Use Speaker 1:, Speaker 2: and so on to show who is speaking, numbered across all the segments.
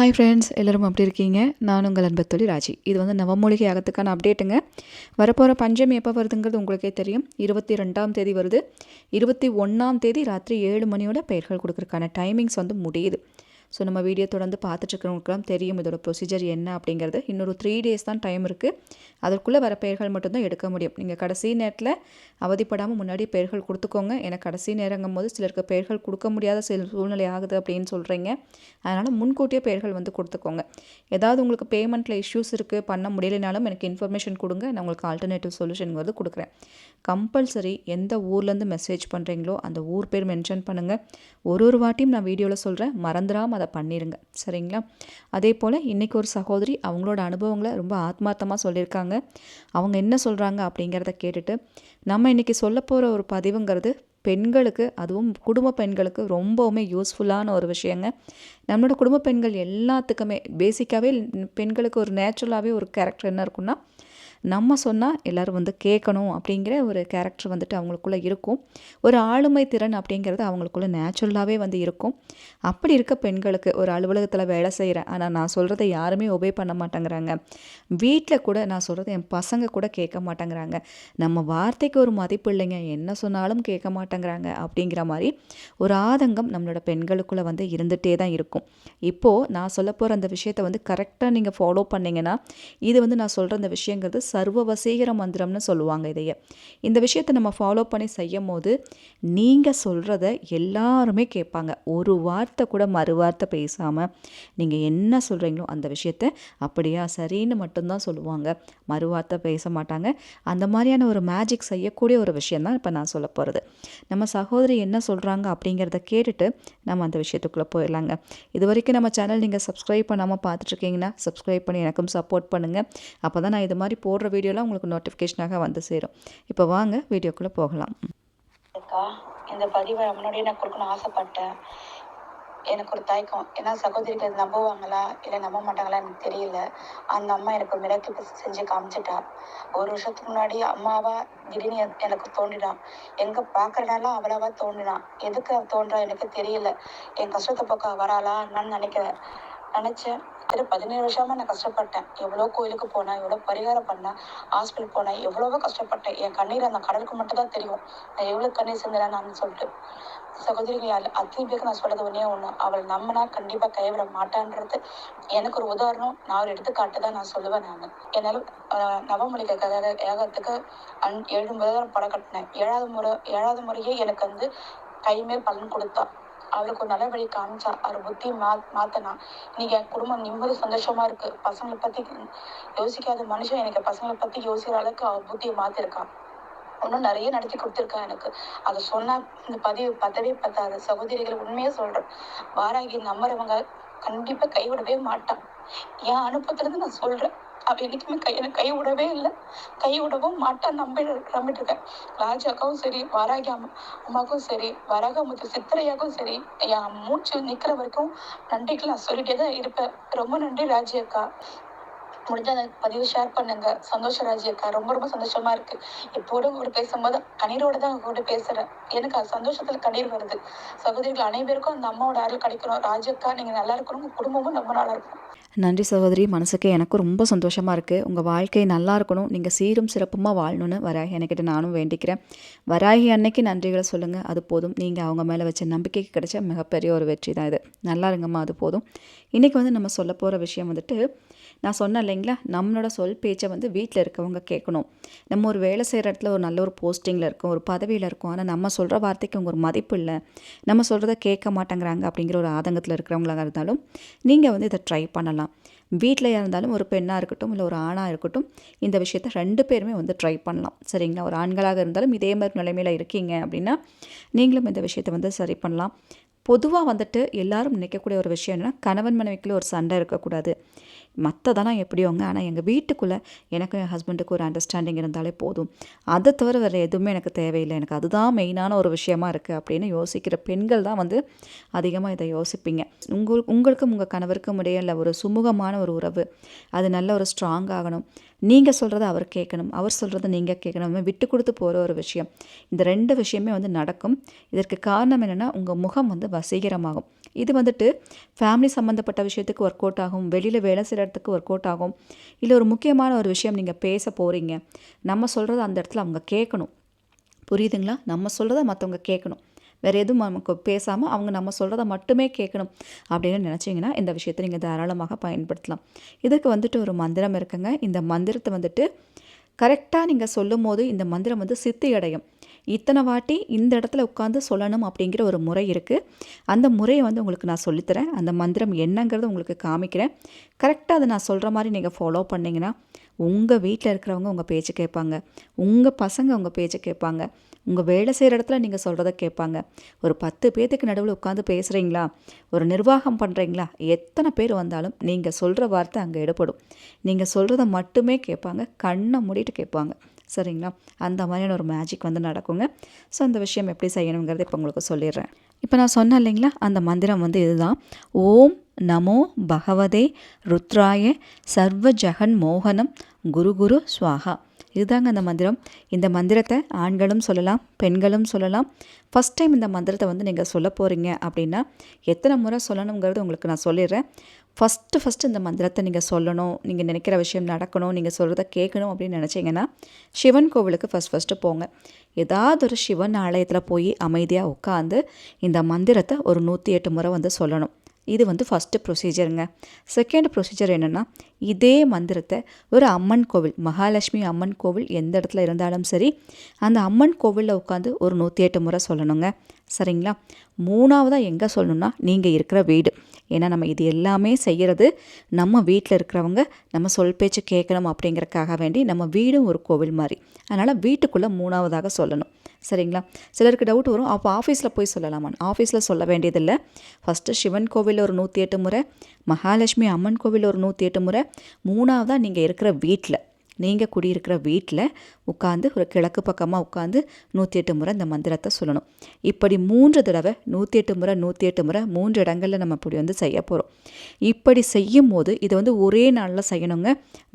Speaker 1: Hi friends எல்லோரும் அப்படி இருக்கீங்க? நான் உங்கள் அன்பத்தொழி ராஜி. இது வந்து நவமூலிகை அகத்துக்கான அப்டேட்டுங்க வரப்போகிற பஞ்சமி எப்போ வருதுங்கிறது உங்களுக்கே தெரியும். இருபத்தி ரெண்டாம் தேதி வருது. இருபத்தி ஒன்றாம் தேதி ராத்திரி ஏழு மணியோட பெயர்கள் கொடுக்குறதுக்கான டைமிங்ஸ் வந்து முடியுது. ஸோ நம்ம வீடியோ தொடர்ந்து பார்த்துட்ருக்கிறவங்களுக்குலாம் தெரியும் இதோட ப்ரொசீஜர் என்ன அப்படிங்கிறது. இன்னொரு த்ரீ டேஸ் தான் டைம் இருக்குது அதற்குள்ளே வர பெயர்கள் மட்டும்தான் எடுக்க முடியும். நீங்கள் கடைசி நேரத்தில் அவதிப்படாமல் முன்னாடி பெயர்கள் கொடுத்துக்கோங்க. ஏன்னா கடைசி நேரங்கும் போது சிலருக்கு பெயர்கள் கொடுக்க முடியாத சில சூழ்நிலை ஆகுது அப்படின்னு சொல்கிறீங்க அதனால் முன்கூட்டியே பெயர்கள் வந்து கொடுத்துக்கோங்க. ஏதாவது உங்களுக்கு பேமெண்ட்டில் இஷ்யூஸ் இருக்குது பண்ண முடியலைனாலும் எனக்கு இன்ஃபர்மேஷன் கொடுங்க. நான் உங்களுக்கு ஆல்டர்னேட்டிவ் சொல்யூஷன் வந்து கொடுக்குறேன். கம்பல்சரி எந்த ஊர்லேருந்து மெசேஜ் பண்ணுறீங்களோ அந்த ஊர் பேர் மென்ஷன் பண்ணுங்கள் ஒரு ஒரு வாட்டியும் நான் வீடியோவில் சொல்கிறேன் மறந்துடாமல் அதை பண்ணிடுங்க சரிங்களா? அதே போல் இன்றைக்கி ஒரு சகோதரி அவங்களோட அனுபவங்களை ரொம்ப ஆத்மார்த்தமாக சொல்லியிருக்காங்க. அவங்க என்ன சொல்கிறாங்க அப்படிங்கிறத கேட்டுட்டு நம்ம இன்றைக்கி சொல்ல போகிற ஒரு பதிவுங்கிறது பெண்களுக்கு அதுவும் குடும்ப பெண்களுக்கு ரொம்பவுமே யூஸ்ஃபுல்லான ஒரு விஷயங்க. நம்மளோட குடும்ப பெண்கள் எல்லாத்துக்குமே பேசிக்காகவே பெண்களுக்கு ஒரு நேச்சுரலாகவே ஒரு கேரக்டர் என்ன இருக்குன்னா நம்ம சொன்னால் எல்லோரும் வந்து கேட்கணும் அப்படிங்கிற ஒரு கேரக்டர் வந்துட்டு அவங்களுக்குள்ளே இருக்கும். ஒரு ஆளுமை திறன் அப்படிங்கிறது அவங்களுக்குள்ளே நேச்சுரலாகவே வந்து இருக்கும். அப்படி இருக்க பெண்களுக்கு ஒரு அலுவலகத்தில் வேலை செய்கிறேன் ஆனால் நான் சொல்கிறத யாருமே ஒபே பண்ண மாட்டேங்கிறாங்க. வீட்டில் கூட நான் சொல்கிறத என் பசங்க கூட கேட்க மாட்டேங்கிறாங்க. நம்ம வார்த்தைக்கு ஒரு மதிப்பு இல்லைங்க. என்ன சொன்னாலும் கேட்க மாட்டேங்கிறாங்க அப்படிங்கிற மாதிரி ஒரு ஆதங்கம் நம்மளோட பெண்களுக்குள்ளே வந்து இருந்துகிட்டே தான் இருக்கும். இப்போது நான் சொல்ல போகிற அந்த விஷயத்தை வந்து கரெக்டாக நீங்கள் ஃபாலோ பண்ணிங்கன்னா இது வந்து நான் சொல்கிற அந்த விஷயங்கிறது சர்வ வசீகர மந்திரம்னு சொல்லுவாங்க இதையே. இந்த விஷயத்தை நம்ம ஃபாலோ பண்ணி செய்யும் போது நீங்கள் சொல்கிறத எல்லாருமே கேட்பாங்க. ஒரு வார்த்தை கூட மறு வார்த்தை பேசாமல் நீங்கள் என்ன சொல்கிறீங்களோ அந்த விஷயத்த அப்படியா சரின்னு மட்டும்தான் சொல்லுவாங்க. மறு வார்த்தை பேச மாட்டாங்க. அந்த மாதிரியான ஒரு மேஜிக் செய்யக்கூடிய ஒரு விஷயம் தான் இப்போ நான் சொல்ல போகிறது நம்ம சகோதரி என்ன சொல்கிறாங்க அப்படிங்கிறத கேட்டுட்டு நம்ம அந்த விஷயத்துக்குள்ளே போயிடலாங்க. இது வரைக்கும் நம்ம சேனல் நீங்கள் சப்ஸ்கிரைப் பண்ணாமல் பார்த்துட்ருக்கீங்கன்னா சப்ஸ்கிரைப் பண்ணி எனக்கும் சப்போர்ட் பண்ணுங்கள் அப்போ தான் நான் இது மாதிரி போடுற போடுற வீடியோலாம் உங்களுக்கு நோட்டிஃபிகேஷனாக வந்து சேரும். இப்போ வாங்க வீடியோக்குள்ளே போகலாம்.
Speaker 2: அக்கா இந்த பதிவை முன்னாடியே நான் கொடுக்கணும்னு ஆசைப்பட்டேன். எனக்கு ஒரு தயக்கம். ஏன்னா சகோதரிகள் நம்புவாங்களா? இல்லை நம்ப மாட்டாங்களா? எனக்கு தெரியல. அந்த அம்மா எனக்கு ஒரு செஞ்சு காமிச்சிட்டா. ஒரு வருஷத்துக்கு முன்னாடி அம்மாவா திடீர்னு எனக்கு தோண்டினான் எங்க பாக்குறனால அவளாவா தோண்டினான் எதுக்கு தோன்றா? எனக்கு தெரியல. என் கஷ்டத்தை பக்கம் வராளா? நான் நினைக்கிறேன். நினைச்சேன் கிட்ட பதினேழு வருஷமா நான் கஷ்டப்பட்டேன். எவ்வளோ கோயிலுக்கு போனேன் எவ்வளோ பரிகாரம் பண்ணேன் ஹாஸ்பிட்டல் போனேன் எவ்வளவோ கஷ்டப்பட்டேன். என் கண்ணீர் அந்த கடலுக்கு மட்டும் தான் தெரியும். நான் எவ்வளோ கண்ணீர் சிந்தினேன்னு சொல்லிட்டு. சகோதரிகள் அத்தனை பேருக்கு நான் சொல்றது ஒன்னே ஒன்று அவள் நம்பினா கண்டிப்பா கைவிட மாட்டான்றது எனக்கு ஒரு உதாரணம். நான் ஒரு எடுத்துக்காட்டு தான் நான் சொல்லுவேன் நான். என்னால் நவமொழிக்காக ஏகத்துக்கு அன் ஏழு முறை தான் படம் கட்டினேன். ஏழாவது முறை ஏழாவது முறையே எனக்கு வந்து கைமேல் பலன் கொடுத்தா. அவளுக்கு ஒரு நல்ல வழி காமிச்சா அவர் புத்தி மா மாத்தனா. இன்னைக்கு என் குடும்பம் நிம்மதி சந்தோஷமா இருக்கு. பசங்களை பத்தி யோசிக்காத மனுஷன் எனக்கு. பசங்களை பத்தி யோசிக்கிற அளவுக்கு அவர் புத்தியை மாத்திருக்கான் இன்னும் நிறைய நடத்தி கொடுத்துருக்கா எனக்கு. அதை சொன்னா இந்த பதிவு பத்தவே பத்தாது. சகோதரிகள் உண்மையா சொல்றேன். வாராகி நம்புறவங்க கண்டிப்பா கைவிடவே மாட்டான். என் அனுபவத்துல இருந்து நான் சொல்றேன். அவ என்னைக்குமே கை எனக்கு கை விடவே இல்லை. கை விடவும் மாட்டான் நம்பி நம்பிட்டு இருக்கேன். ராஜாக்காவும் சரி வராகி அம்மா அம்மாவுக்கும் சரி வராகமுத்து சித்திரையாக்கும் சரி என் மூச்சு நிக்கிற வரைக்கும் நன்றிக்கு நான் சொல்லிட்டே தான் இருப்பேன். ரொம்ப நன்றி ராஜி அக்கா. முடிஞ்ச அந்த பதிவு ஷேர் பண்ணுங்க. சந்தோஷம் ராஜி அக்கா ரொம்ப ரொம்ப சந்தோஷமா இருக்கு. எப்போட கூட பேசும்போது கண்ணீரோட தான் கூட பேசுறேன். எனக்கு அது சந்தோஷத்துல கண்ணீர் வருது. சகோதரிகள் அனைவருக்கும் அந்த அம்மாவோட அருள் கிடைக்கணும். ராஜி நீங்க நல்லா இருக்கணும். உங்க குடும்பமும் ரொம்ப நல்லா இருக்கும்
Speaker 1: நன்றி சகோதரி. மனசுக்கு எனக்கும் ரொம்ப சந்தோஷமாக இருக்குது உங்கள் வாழ்க்கை நல்லா இருக்கணும். நீங்கள் சீரும் சிறப்புமாக வாழணும்னு வராகி என்கிட்ட நானும் வேண்டிக்கிறேன். வராகி அன்னைக்கு நன்றிகளை சொல்லுங்கள் அது போதும். நீங்கள் அவங்க மேலே வச்ச நம்பிக்கைக்கு கிடைச்ச மிகப்பெரிய ஒரு வெற்றி தான் இது. நல்லா இருங்கம்மா அது போதும். இன்றைக்கி வந்து நம்ம சொல்ல போகிற விஷயம் வந்துட்டு நான் சொன்னேன் இல்லைங்களா? நம்மளோட சொல் பேச்சை வந்து வீட்டில் இருக்கவங்க கேட்கணும். நம்ம ஒரு வேலை செய்கிற இடத்துல ஒரு நல்ல ஒரு போஸ்டிங்கில் இருக்கும் ஒரு பதவியில் இருக்கும். ஆனால் நம்ம சொல்கிற வார்த்தைக்கு அவங்க ஒரு மதிப்பு இல்லை. நம்ம சொல்கிறத கேட்க மாட்டேங்கிறாங்க அப்படிங்கிற ஒரு ஆதங்கத்தில் இருக்கிறவங்களாக இருந்தாலும் நீங்கள் வந்து இதை ட்ரை பண்ணலாம். வீட்டில் இருந்தாலும் ஒரு பெண்ணாக இருக்கட்டும் இல்லை ஒரு ஆணாக இருக்கட்டும் இந்த விஷயத்த ரெண்டு பேருமே வந்து ட்ரை பண்ணலாம். சரிங்களா? ஒரு ஆண்களாக இருந்தாலும் இதே மாதிரி நிலைமையில் இருக்கீங்க அப்படின்னா நீங்களும் இந்த விஷயத்தை வந்து சரி பண்ணலாம். பொதுவாக வந்துட்டு எல்லாரும் நினைக்கக்கூடிய ஒரு விஷயம் என்னென்னா கணவன் மனைவிக்குள்ளே ஒரு சண்டை இருக்கக்கூடாது. மற்றதெல்லாம் எப்படியோங்க? ஆனால் எங்கள் வீட்டுக்குள்ளே எனக்கும் என் ஹஸ்பண்டுக்கு ஒரு அண்டர்ஸ்டாண்டிங் இருந்தாலே போதும். அதை தவிர வேறு எதுவுமே எனக்கு தேவையில்லை. எனக்கு அதுதான் மெயினான ஒரு விஷயமா இருக்குது அப்படின்னு யோசிக்கிற பெண்கள் தான் வந்து அதிகமாக இதை யோசிப்பீங்க. உங்கள் உங்களுக்கும் உங்கள் கணவருக்கும் இடையே ஒரு சுமூகமான ஒரு உறவு. அது நல்ல ஒரு ஸ்ட்ராங் ஆகணும். நீங்கள் சொல்கிறத அவர் கேட்கணும். அவர் சொல்கிறத நீங்கள் கேட்கணும். விட்டு கொடுத்து போகிற ஒரு விஷயம். இந்த ரெண்டு விஷயமே வந்து நடக்கும். இதற்கு காரணம் என்னென்னா உங்கள் முகம் வந்து வசீகரமாகும். இது வந்துட்டு ஃபேமிலி சம்மந்தப்பட்ட விஷயத்துக்கு ஒர்க் அவுட் ஆகும். வெளியில் வேலை செய்கிற இடத்துக்கு ஒர்க் அவுட் ஆகும். இல்லை ஒரு முக்கியமான ஒரு விஷயம் நீங்கள் பேச போகிறீங்க நம்ம சொல்கிறத அந்த இடத்துல அவங்க கேட்கணும். புரியுதுங்களா? நம்ம சொல்கிறத மற்றவங்க கேட்கணும். வேறு எதுவும் நமக்கு பேசாமல் அவங்க நம்ம சொல்கிறத மட்டுமே கேட்கணும் அப்படின்னு நினச்சிங்கன்னா இந்த விஷயத்தை நீங்கள் தாராளமாக பயன்படுத்தலாம். இதுக்கு வந்துட்டு ஒரு மந்திரம் இருக்குங்க. இந்த மந்திரத்தை வந்துட்டு கரெக்டாக நீங்கள் சொல்லும் போது இந்த மந்திரம் வந்து சித்தி அடையும் இத்தனை வாட்டி இந்த இடத்துல உட்காந்து சொல்லணும் அப்படிங்கிற ஒரு முறை இருக்குது அந்த முறையை வந்து உங்களுக்கு நான் சொல்லித்தரேன். அந்த மந்திரம் என்னங்கிறத உங்களுக்கு காமிக்கிறேன். கரெக்டாக அதை நான் சொல்கிற மாதிரி நீங்கள் ஃபாலோ பண்ணிங்கன்னா உங்கள் வீட்டில் இருக்கிறவங்க உங்கள் பேச்சு கேட்பாங்க. உங்கள் பசங்க உங்கள் பேச்சு கேட்பாங்க. உங்கள் வேலை செய்கிற இடத்துல நீங்கள் சொல்கிறத கேட்பாங்க. ஒரு பத்து பேர்த்துக்கு நடுவில் உட்காந்து பேசுகிறீங்களா ஒரு நிர்வாகம் பண்ணுறீங்களா எத்தனை பேர் வந்தாலும் நீங்கள் சொல்கிற வார்த்தை அங்கே எடுபடும். நீங்கள் சொல்கிறத மட்டுமே கேட்பாங்க. கண்ணை மூடிட்டு கேட்பாங்க. சரிங்களா? அந்த மாதிரியான ஒரு மேஜிக் வந்து நடக்குங்க. ஸோ அந்த விஷயம் எப்படி செய்யணுங்கிறத இப்போ உங்களுக்கு சொல்லிடுறேன். இப்போ நான் சொன்னேன் இல்லைங்களா? அந்த மந்திரம் வந்து இதுதான். ஓம் நமோ பகவதே ருத்ராய சர்வ ஜெகன் மோகனம் குரு குரு ஸ்வாகா இதுதாங்க அந்த மந்திரம். இந்த மந்திரத்தை ஆண்களும் சொல்லலாம் பெண்களும் சொல்லலாம். ஃபஸ்ட் டைம் இந்த மந்திரத்தை வந்து நீங்கள் சொல்ல போகிறீங்க அப்படின்னா எத்தனை முறை சொல்லணுங்கிறது உங்களுக்கு நான் சொல்லிடுறேன். ஃபஸ்ட்டு ஃபஸ்ட்டு இந்த மந்திரத்தை நீங்கள் சொல்லணும் நீங்கள் நினைக்கிற விஷயம் நடக்கணும் நீங்கள் சொல்கிறத கேட்கணும் அப்படின்னு நினச்சிங்கன்னா சிவன் கோவிலுக்கு ஃபஸ்ட் ஃபஸ்ட்டு போங்க. ஏதாவது ஒரு சிவன் ஆலயத்தில் போய் அமைதியாக உட்காந்து இந்த மந்திரத்தை ஒரு நூற்றி எட்டு முறை வந்து சொல்லணும். இது வந்து ஃபஸ்ட்டு ப்ரொசீஜருங்க செகண்ட் ப்ரொசீஜர் என்னென்னா இதே மந்திரத்தை ஒரு அம்மன் கோவில் மகாலட்சுமி அம்மன் கோவில் எந்த இடத்துல இருந்தாலும் சரி அந்த அம்மன் கோவிலில் உட்காந்து ஒரு நூற்றி எட்டு முறை சொல்லணுங்க. சரிங்களா? மூணாவதாக எங்கே சொல்லணும்னா நீங்கள் இருக்கிற வீடு. ஏன்னா நம்ம இது எல்லாமே செய்கிறது நம்ம வீட்டில் இருக்கிறவங்க நம்ம சொல் பேச்சு கேட்கணும் அப்படிங்கிறக்காக வேண்டி நம்ம வீடும் ஒரு கோவில் மாதிரி. அதனால் வீட்டுக்குள்ளே மூணாவதாக சொல்லணும். சரிங்களா? சிலருக்கு டவுட் வரும். அப்போ ஆஃபீஸில் போய் சொல்லலாமான்னு? ஆஃபீஸில் சொல்ல வேண்டியதில்லை. ஃபஸ்ட்டு சிவன் கோவிலில் ஒரு நூற்றி எட்டு முறை மகாலட்சுமி அம்மன் கோவில் ஒரு நூற்றி எட்டு முறை மூணாவதாக நீங்கள் இருக்கிற வீட்டில் நீங்கள் குடியிருக்கிற வீட்டில் உட்காந்து ஒரு கிழக்கு பக்கமாக உட்காந்து நூற்றி எட்டு முறை இந்த மந்திரத்தை சொல்லணும். இப்படி மூன்று தடவை நூற்றி எட்டு முறை நூற்றி எட்டு முறை மூன்று இடங்களில் நம்ம இப்படி வந்து செய்ய போகிறோம் இப்படி செய்யும் போது இதை வந்து ஒரே நாளில் செய்யணுங்க.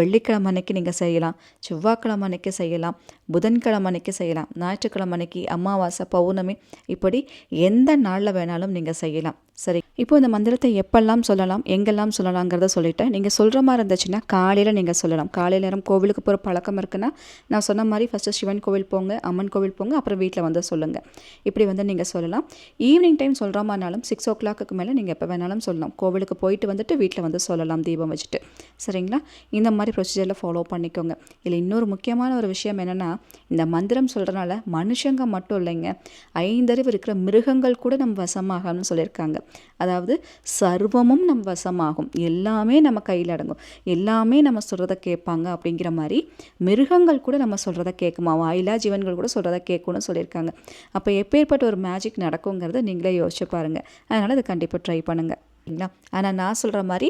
Speaker 1: வெள்ளிக்கிழமை அன்னைக்கு நீங்கள் செய்யலாம் செவ்வாய்க்கிழமை அன்னைக்கு செய்யலாம் புதன்கிழமை அன்னைக்கு செய்யலாம் ஞாயிற்றுக்கிழமை அன்னைக்கு அமாவாசை பௌர்ணமி இப்படி எந்த நாளில் வேணாலும் நீங்கள் செய்யலாம். சரி இப்போ இந்த மந்திரத்தை எப்பெல்லாம் சொல்லலாம் எங்கெல்லாம் சொல்லலாங்கிறத சொல்லிட்டேன். நீங்கள் சொல்கிற மாதிரி இருந்துச்சுன்னா காலையில் நீங்கள் சொல்லலாம். காலையில் நேரம் கோவிலுக்கு போகிற பழக்கம் இருக்குன்னா நான் சொன்ன மாதிரி ஃபஸ்ட்டு சிவன் கோவில் போங்க அம்மன் கோவில் போங்க அப்புறம் வீட்டில் வந்து சொல்லுங்கள் இப்படி வந்து நீங்கள் சொல்லலாம். ஈவினிங் டைம் சொல்கிற மாதிரினாலும் சிக்ஸ் ஓ கிளாக்கு மேலே நீங்கள் எப்போ வேணாலும் சொல்லலாம். கோவிலுக்கு போயிட்டு வந்துட்டு வீட்டில் வந்து சொல்லலாம் தீபம் வச்சுட்டு. சரிங்களா? இந்த மாதிரி ப்ரொசீஜரில் ஃபாலோ பண்ணிக்கோங்க. இதில் இன்னொரு முக்கியமான ஒரு விஷயம் என்னென்னா இந்த மந்திரம் சொல்கிறனால மனுஷங்க மட்டும் இல்லைங்க ஐந்தறிவு இருக்கிற மிருகங்கள் கூட நம்ம வசமாகணும்னு சொல்லியிருக்காங்க. அதாவது சர்வமும் நம் வசமாகும். எல்லாமே நம்ம கையில் அடங்கும். எல்லாமே நம்ம சொல்கிறத கேட்பாங்க அப்படிங்கிற மாதிரி மிருகங்கள் கூட நம்ம சொல்கிறத கேட்குமா? வாயிலா ஜீவன்கள் கூட சொல்கிறத கேட்கும்னு சொல்லியிருக்காங்க. அப்போ எப்பேற்பட்ட ஒரு மேஜிக் நடக்குங்கிறத நீங்களே யோசிச்சு பாருங்கள் அதனால் அதை கண்டிப்பாக ட்ரை பண்ணுங்கள் சரிங்களா ஆனால் நான் சொல்கிற மாதிரி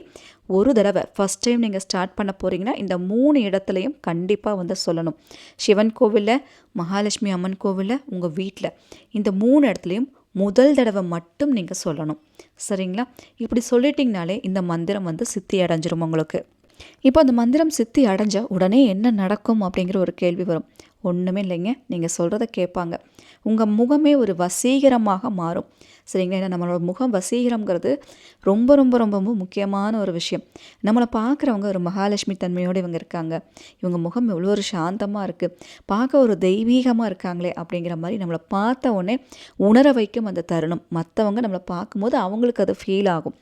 Speaker 1: ஒரு தடவை ஃபஸ்ட் டைம் நீங்கள் ஸ்டார்ட் பண்ண போகிறீங்கன்னா இந்த மூணு இடத்துலையும் கண்டிப்பாக வந்து சொல்லணும். சிவன் கோவிலில் மகாலட்சுமி அம்மன் கோவிலில் உங்கள் வீட்டில் இந்த மூணு இடத்துலையும் முதல் தடவை மட்டும் நீங்கள் சொல்லணும். சரிங்களா? இப்படி சொல்லிட்டிங்கனாலே இந்த மந்திரம் வந்து சித்தி அடைஞ்சிரும் உங்களுக்கு. இப்போ அந்த மந்திரம் சித்தி அடைஞ்சா உடனே என்ன நடக்கும் அப்படிங்கிற ஒரு கேள்வி வரும். ஒன்றுமே இல்லைங்க. நீங்கள் சொல்கிறத கேட்பாங்க. உங்கள் முகமே ஒரு வசீகரமாக மாறும். சரிங்களா? ஏன்னா நம்மளோட முகம் வசீகரம்ங்கிறது ரொம்ப ரொம்ப ரொம்ப ரொம்ப முக்கியமான ஒரு விஷயம். நம்மளை பார்க்குறவங்க ஒரு மகாலட்சுமி தன்மையோடு இவங்க இருக்காங்க. இவங்க முகம் எவ்வளோ ஒரு சாந்தமாக இருக்குது பார்க்க ஒரு தெய்வீகமாக இருக்காங்களே அப்படிங்கிற மாதிரி நம்மளை பார்த்த உடனே உணர வைக்கும் அந்த தருணம். மற்றவங்க நம்மளை பார்க்கும்போது அவங்களுக்கு அது ஃபீல் ஆகும்.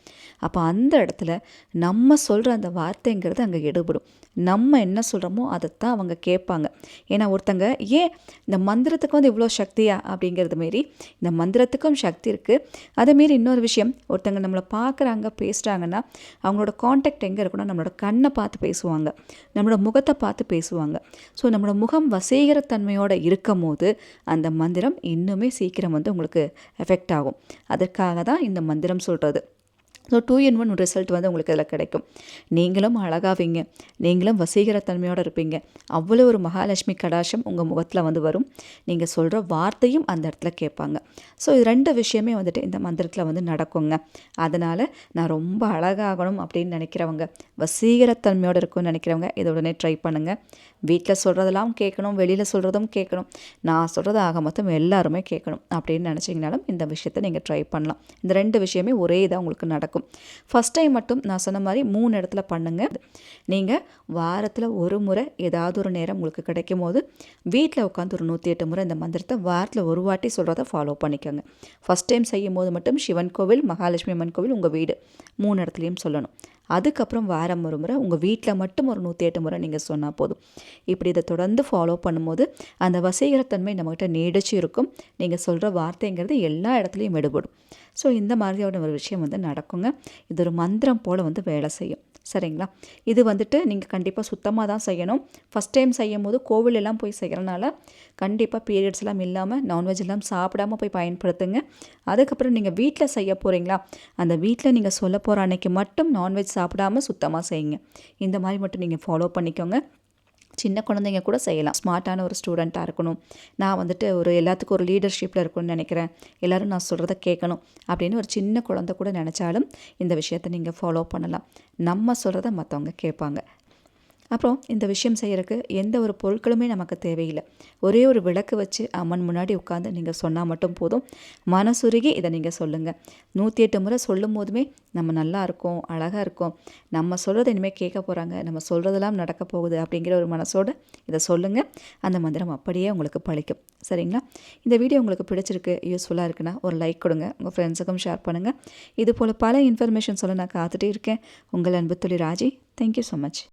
Speaker 1: அப்போ அந்த இடத்துல நம்ம சொல்கிற அந்த வார்த்தைங்கிறது அங்கே எடுபடும். நம்ம என்ன சொல்கிறோமோ அதைத்தான் அவங்க கேட்பாங்க. ஏன்னா ஒருத்தங்க ஏன் இந்த மந்திரத்துக்கு வந்து இவ்வளோ சக்தியா? அப்படிங்கிறது மாரி இந்த மந்திரத்துக்கும் சக்தி இருக்குது அதேமாரி இன்னொரு விஷயம் ஒருத்தங்க நம்மளை பார்க்குறாங்க பேசுகிறாங்கன்னா அவங்களோட காண்டாக்ட் எங்கே இருக்கணும் நம்மளோட கண்ணை பார்த்து பேசுவாங்க. நம்மளோட முகத்தை பார்த்து பேசுவாங்க. ஸோ நம்மளோட முகம் வசீகரத்தன்மையோடு இருக்கும் போது அந்த மந்திரம் இன்னுமே சீக்கிரம் வந்து உங்களுக்கு எஃபெக்ட் ஆகும். அதற்காக தான் இந்த மந்திரம் சொல்கிறது so two in one result வந்து உங்களுக்கு இதில் கிடைக்கும். நீங்களும் அழகாவீங்க. நீங்களும் வசீகரத்தன்மையோடு இருப்பீங்க. அவ்வளோ ஒரு மகாலட்சுமி கடாஷம் உங்கள் முகத்தில் வந்து வரும். நீங்கள் சொல்கிற வார்த்தையும் அந்த இடத்துல கேட்பாங்க. ஸோ இது ரெண்டு விஷயமே வந்துட்டு இந்த மந்திரத்தில் வந்து நடக்குங்க. அதனால் நான் ரொம்ப அழகாகணும் அப்படின்னு நினைக்கிறவங்க வசீகரத்தன்மையோடு இருக்கும்னு நினைக்கிறவங்க இதை உடனே ட்ரை பண்ணுங்கள் வீட்டில் சொல்கிறதெல்லாம் கேட்கணும் வெளியில் சொல்கிறதும் கேட்கணும். நான் சொல்கிறது ஆக மொத்தம் எல்லாருமே கேட்கணும் அப்படின்னு நினச்சிங்கனாலும் இந்த விஷயத்தை நீங்கள் ட்ரை பண்ணலாம். இந்த ரெண்டு விஷயமே ஒரே இதாக உங்களுக்கு நடக்கும். ஃபஸ்ட் டைம் மட்டும் நான் சொன்ன மாதிரி மூணு இடத்துல பண்ணுங்கள் நீங்கள் வாரத்தில் ஒரு முறை ஏதாவது ஒரு நேரம் உங்களுக்கு கிடைக்கும் போது வீட்டில் உட்காந்து ஒரு நூற்றி எட்டு முறை இந்த மந்திரத்தை வாரத்தில் ஒரு வாட்டி சொல்கிறத ஃபாலோ பண்ணிக்கோங்க. ஃபஸ்ட் டைம் செய்யும் போது மட்டும் சிவன் கோவில் மகாலட்சுமி அம்மன் கோவில் உங்கள் வீடு மூணு இடத்துலையும் சொல்லணும். அதுக்கப்புறம் வாரம் ஒரு முறை உங்கள் வீட்டில் மட்டும் ஒரு நூற்றி எட்டு முறை நீங்கள் சொன்னால் போதும். இப்படி இதை தொடர்ந்து ஃபாலோ பண்ணும்போது அந்த வசீகரத்தன்மை நம்மகிட்ட நீடிச்சு இருக்கும். நீங்கள் சொல்கிற வார்த்தைங்கிறது எல்லா இடத்துலையும் விடுபடும். ஸோ இந்த மாதிரியான ஒரு விஷயம் வந்து நடக்குங்க. இது ஒரு மந்திரம் போல் வந்து வேலை செய்யும். சரிங்களா? இது வந்துட்டு நீங்கள் கண்டிப்பாக சுத்தமாக தான் செய்யணும். ஃபஸ்ட் டைம் செய்யும் போது கோவிலெல்லாம் போய் செய்கிறனால கண்டிப்பாக பீரியட்ஸ் எல்லாம் இல்லாமல் நான்வெஜ் எல்லாம் சாப்பிடாம போய் பயன்படுத்துங்க. அதுக்கப்புறம் நீங்கள் வீட்டில் செய்ய போகிறீங்களா அந்த வீட்டில் நீங்கள் சொல்ல போகிற அன்னைக்கு மட்டும் நான்வெஜ் சாப்பிடாம சுத்தமாக செய்யுங்க. இந்த மாதிரி மட்டும் நீங்கள் ஃபாலோ பண்ணிக்கோங்க. சின்ன குழந்தைங்க கூட செய்யலாம். ஸ்மார்ட்டான ஒரு ஸ்டூடெண்ட்டாக இருக்கணும். நான் வந்துட்டு ஒரு எல்லாத்துக்கும் ஒரு லீடர்ஷிப்பில் இருக்கணும்னு நினைக்கிறேன். எல்லோரும் நான் சொல்கிறத கேட்கணும் அப்படின்னு ஒரு சின்ன குழந்தை கூட நினச்சாலும் இந்த விஷயத்தை நீங்கள் ஃபாலோ பண்ணலாம். நம்ம சொல்கிறத மற்றவங்க கேட்பாங்க. அப்புறம் இந்த விஷயம் செய்கிறக்கு எந்த ஒரு பொருட்களுமே நமக்கு தேவையில்லை. ஒரே ஒரு விளக்கு வச்சு அம்மன் முன்னாடி உட்காந்து நீங்கள் சொன்னால் மட்டும் போதும். மனசுருகி இதை நீங்கள் சொல்லுங்கள் நூற்றி எட்டு முறை சொல்லும் போதுமே நம்ம நல்லா இருக்கோம் அழகாக இருக்கோம். நம்ம சொல்கிறத இனிமேல் கேட்க போகிறாங்க நம்ம சொல்கிறதெல்லாம் நடக்க போகுது அப்படிங்கிற ஒரு மனசோடு இதை சொல்லுங்கள் அந்த மந்திரம் அப்படியே உங்களுக்கு பழிக்கும். சரிங்களா? இந்த வீடியோ உங்களுக்கு பிடிச்சிருக்கு யூஸ்ஃபுல்லாக இருக்குன்னா ஒரு லைக் கொடுங்க உங்கள் ஃப்ரெண்ட்ஸுக்கும் ஷேர் பண்ணுங்கள் இது போல் பல இன்ஃபர்மேஷன் சொல்ல நான் காத்துட்டே இருக்கேன். உங்கள் அன்பு தொழில் ராஜி தேங்க்யூ ஸோ மச்